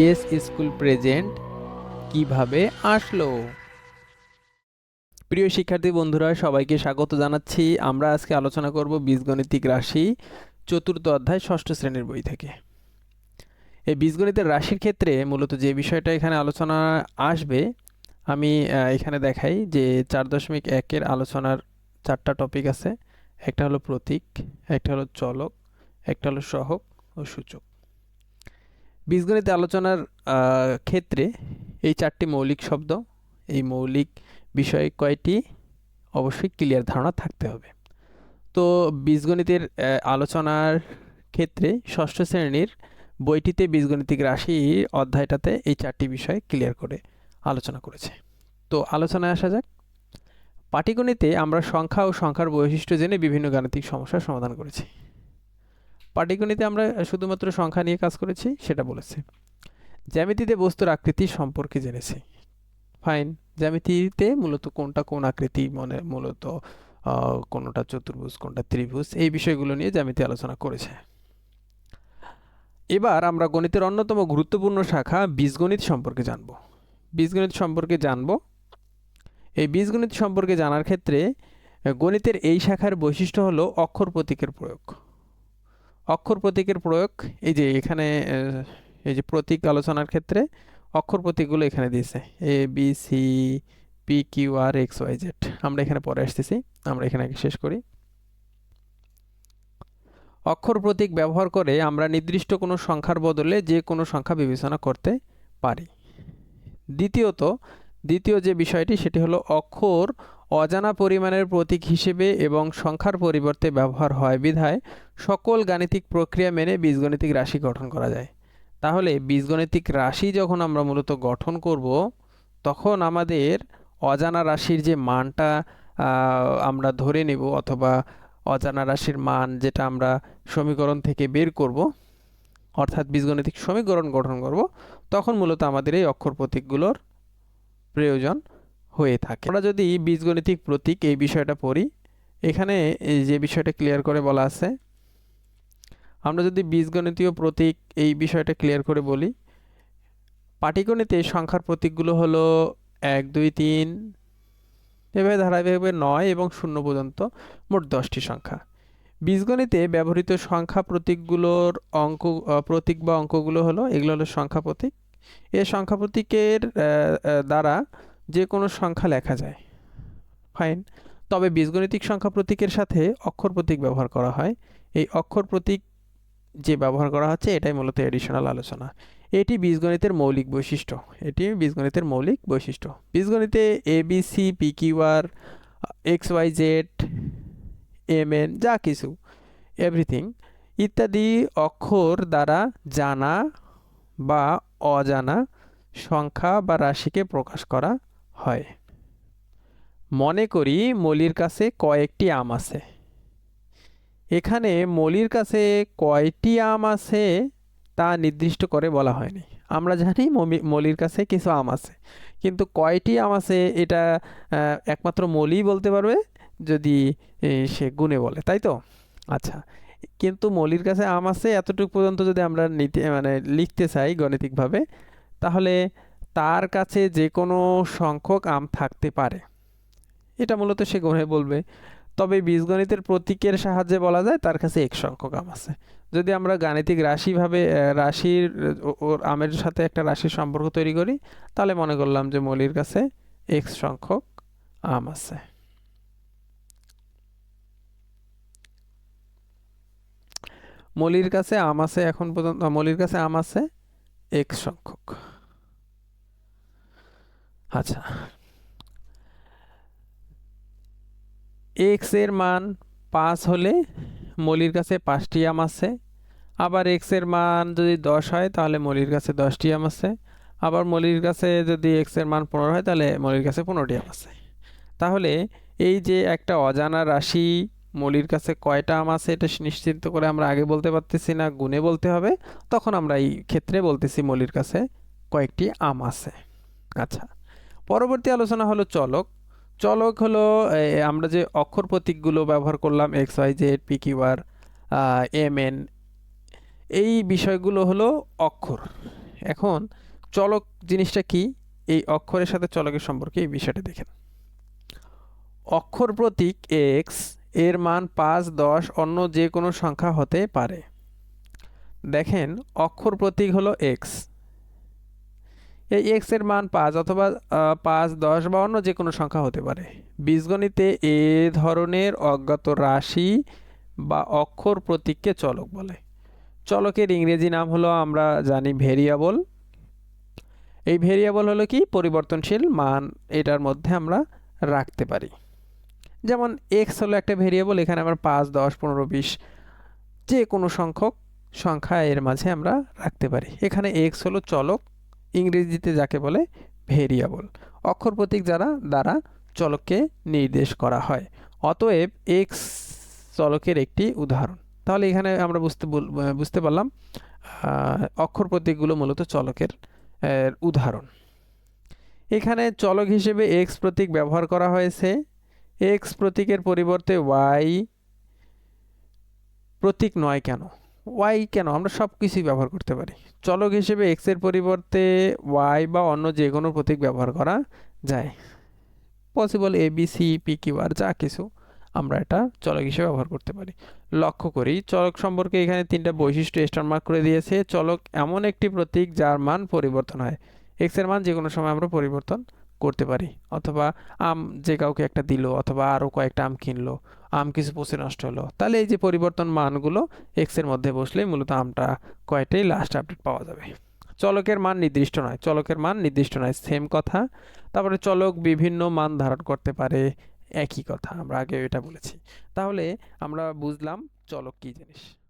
Yes school present কীভাবে আসলো? প্রিয় শিক্ষার্থী বন্ধুরা, সবাইকে স্বাগত জানাচ্ছি। আমরা আজকে আলোচনা করব বীজগণিতিক রাশি চতুর্থ অধ্যায় ষষ্ঠ শ্রেণির বই থেকে। এই বীজগণিতের রাশির ক্ষেত্রে মূলত যে বিষয়টা এখানে আলোচনা আসবে, আমি এখানে দেখাই যে চার দশমিক একের আলোচনার চারটা টপিক আছে। একটা হলো প্রতীক, একটা হলো চলক, একটা হলো সহক ও সূচক। বীজগণিত আলোচনার ক্ষেত্রে এই চারটি মৌলিক শব্দ, এই মৌলিক বিষয়ে কয়টি অবশ্যই ক্লিয়ার ধারণা থাকতে হবে। তো বীজগণিতের আলোচনার ক্ষেত্রে ষষ্ঠ শ্রেণির বইটিতে বীজগণিতিক রাশি অধ্যায়টাতে এই চারটি বিষয় ক্লিয়ার করে আলোচনা করেছে। তো আলোচনায় আসা যাক। পাটিগণিতে আমরা সংখ্যা ও সংখ্যার বৈশিষ্ট্য জেনে বিভিন্ন গাণিতিক সমস্যার সমাধান করেছি। পাটিগণিতে আমরা শুধুমাত্র সংখ্যা নিয়ে কাজ করেছি, সেটা বলেছে। জ্যামিতিতে বস্তুর আকৃতি সম্পর্কে জেনেছি। ফাইন জ্যামিতিতে মূলত কোনটা কোন আকৃতি মানে মূলত কোনটা চতুর্ভুজ, কোনটা ত্রিভুজ, এই বিষয়গুলো নিয়ে জ্যামিতি আলোচনা করেছে। এবার আমরা গণিতের অন্যতম গুরুত্বপূর্ণ শাখা বীজগণিত সম্পর্কে জানব। বীজগণিত সম্পর্কে জানব। এই বীজগণিত সম্পর্কে জানার ক্ষেত্রে, গণিতের এই শাখার বৈশিষ্ট্য হলো অক্ষর প্রতীকের প্রয়োগ। অক্ষর প্রতীকের প্রয়োগ, এই যে এখানে এই যে প্রতীক আলোচনার ক্ষেত্রে অক্ষর প্রতীকগুলো এখানে দিয়েছে। A B C P Q R X Y Z আমরা এখানে পরে আসতেছি, আমরা এখানে আগে শেষ করি। অক্ষর প্রতীক ব্যবহার করে আমরা নির্দিষ্ট কোনো সংখ্যার বদলে যে কোনো সংখ্যা বিবেচনা করতে পারি। দ্বিতীয়ত, দ্বিতীয় যে বিষয়টি, সেটি হলো অক্ষর অজানা পরিমাণের প্রতীক হিসেবে এবং সংখ্যার পরিবর্তে ব্যবহার হয় বিধায় সকল গাণিতিক প্রক্রিয়া মেনে বীজগণিতিক রাশি গঠন করা যায়। তাহলে বীজগণিতিক রাশি যখন আমরা মূলত গঠন করব, তখন আমাদের অজানা রাশির যে মানটা আমরা ধরে নেব অথবা অজানা রাশির মান যেটা আমরা সমীকরণ থেকে বের করব, অর্থাৎ বীজগণিতিক সমীকরণ গঠন করব, তখন মূলত আমাদের এই অক্ষর প্রতীকগুলোর প্রয়োজন। হয়ে থাকে। আমরা যদি বীজগণিতিক প্রতীক এই বিষয়টা পড়ি, এখানে যে বিষয়টা ক্লিয়ার করে বলা আছে, আমরা যদি বীজগণিতীয় প্রতীক এই বিষয়টা ক্লিয়ার করে বলি, পাটিগণিতে সংখ্যার প্রতীকগুলো হলো এক, দুই, তিন, এভাবে ধারাবাহিকভাবে নয় এবং শূন্য পর্যন্ত মোট দশটি সংখ্যা। বীজগণিতে ব্যবহৃত সংখ্যা প্রতীকগুলোর অঙ্ক প্রতীক বা অঙ্কগুলো হলো, এগুলো হলো সংখ্যা প্রতীক। এই সংখ্যা প্রতীকের দ্বারা যে কোনো সংখ্যা লেখা যায়। ফাইন তবে বীজগণিতিক সংখ্যা প্রতীকের সাথে অক্ষর প্রতীক ব্যবহার করা হয়। এই অক্ষর প্রতীক যে ব্যবহার করা হচ্ছে, এটাই মূলত এডিশনাল আলোচনা। এটি বীজগণিতের মৌলিক বৈশিষ্ট্য। এটি বীজগণিতের মৌলিক বৈশিষ্ট্য। বীজগণিতে A B C P Q R X Y Z M N যা কিছু এভরিথিং ইত্যাদি অক্ষর দ্বারা জানা বা অজানা সংখ্যা বা রাশিকে প্রকাশ করা হয়। মনে করি মলির কাছে কয়েকটি আম আছে। এখানে মলির কাছে কয়টি আম আছে তা নির্দিষ্ট করে বলা হয়নি। আমরা জানি মলির কাছে কিছু আম আছে। কিন্তু কয়টি আম আছে এটা একমাত্র মলি বলতে পারবে যদি সে গুণে বলে, তাই তো? আচ্ছা কিন্তু মলির কাছে আম আছে এতটুকু পর্যন্ত যদি আমরা নিতে মানে লিখতে চাই গণিতিকভাবে, তাহলে তার কাছে যে কোনো সংখ্যক আম থাকতে পারে। এটা মূলত সে গুণে বলবে। তবে বীজগণিতের প্রতীকের সাহায্যে বলা যায় তার কাছে এক সংখ্যক আম আছে। যদি আমরা গাণিতিক রাশিভাবে রাশির ওর আমের সাথে একটা রাশির সম্পর্ক তৈরি করি, তাহলে মনে করলাম যে মলির কাছে এক্স সংখ্যক আম আছে। মলির কাছে আম আছে, এখন পর্যন্ত, মলির কাছে আম আছে এক সংখ্যক। আচ্ছা। এক্সের মান পাঁচ হলে মলির কাছে পাঁচটি আম আছে। আবার এক্সের মান যদি দশ হয়, তাহলে মলির কাছে দশটি আম আছে। আবার মলির কাছে যদি এক্সের মান পনেরো হয়, তাহলে মলির কাছে পনেরোটি আম আছে। তাহলে এই যে একটা অজানা রাশি মলির কাছে কয়টা আম আছে, এটা নিশ্চিত করে আমরা আগে বলতে পারতেছি না গুণে বলতে হবে। তখন আমরা এই ক্ষেত্রে বলতেছি মলির কাছে কয়েকটি আম আছে। আচ্ছা। পরবর্তী আলোচনা হলো চলক। চলক হলো আমরা যে অক্ষর প্রতীকগুলো ব্যবহার করলাম, X, Y, Z, P, Q, আর এম, এন, এই বিষয়গুলো হলো অক্ষর। এখন চলক জিনিসটা কি? এই অক্ষরের সাথে চলকের সম্পর্কে এই বিষয়টা দেখেন। অক্ষর প্রতীক এক্সের মান পাঁচ, দশ, অন্য যে কোনো সংখ্যা হতে পারে। দেখেন, অক্ষর প্রতীক হলো এক্স। এই এক্সের মান পাঁচ অথবা পাঁচ, দশ বা অন্য যে কোনো সংখ্যা হতে পারে। বীজগণিতে এ ধরনের অজ্ঞাত রাশি বা অক্ষর প্রতীককে চলক বলে। চলকের ইংরেজি নাম হলো, আমরা জানি ভেরিয়েবল। এই ভেরিয়েবল হলো কি? পরিবর্তনশীল মান, এটার মধ্যে আমরা রাখতে পারি। যেমন এক্স হলো একটা ভেরিয়েবল, এখানে আমরা পাঁচ, দশ, পনেরো, বিশ যে কোনো সংখ্যক সংখ্যা এর মাঝে আমরা রাখতে পারি। এখানে এক্স হলো চলক ইংরেজিতে যাকে বলে ভেরিয়েবল। অক্ষর প্রতীক যারা, দ্বারা চলককে নির্দেশ করা হয়। অতএব এক্স চলকের একটি উদাহরণ। তাহলে এখানে আমরা বুঝতে বুঝতে পারলাম অক্ষর প্রতীকগুলো মূলত চলকের উদাহরণ। এখানে চলক হিসেবে এক্স প্রতীক ব্যবহার করা হয়েছে। এক্স প্রতীকের পরিবর্তে ওয়াই প্রতীক নয় কেন? ওয়াই কেন? আমরা সব কিছুই ব্যবহার করতে পারি। চলক হিসেবে এক্সের পরিবর্তে ওয়াই বা অন্য যে কোনো প্রতীক ব্যবহার করা যায়। Possible A B C P Q R যা কিছু আমরা এটা চলক হিসেবে ব্যবহার করতে পারি। লক্ষ্য করি, চলক সম্পর্কে এখানে তিনটা বৈশিষ্ট্য স্টার মার্ক করে দিয়েছে। চলক এমন একটি প্রতীক যার মান পরিবর্তন হয়। এক্সের মান যে কোনো সময় আমরা পরিবর্তন করতে পারি। অথবা আম যে কাউকে একটা দিল অথবা আরও কয়েকটা আম কিনলো, আম কিছু পচে নষ্ট হলো, তাহলে এই যে পরিবর্তন মানগুলো এক্সের মধ্যে বসলেই মূলত আমটা কয়টাই লাস্ট আপডেট পাওয়া যাবে। চলকের মান নির্দিষ্ট নয়, চলকের মান নির্দিষ্ট নয় সেম কথা। তারপরে চলক বিভিন্ন মান ধারণ করতে পারে, একই কথা, আমরা আগে এটা বলেছি। তাহলে আমরা বুঝলাম চলক কী জিনিস।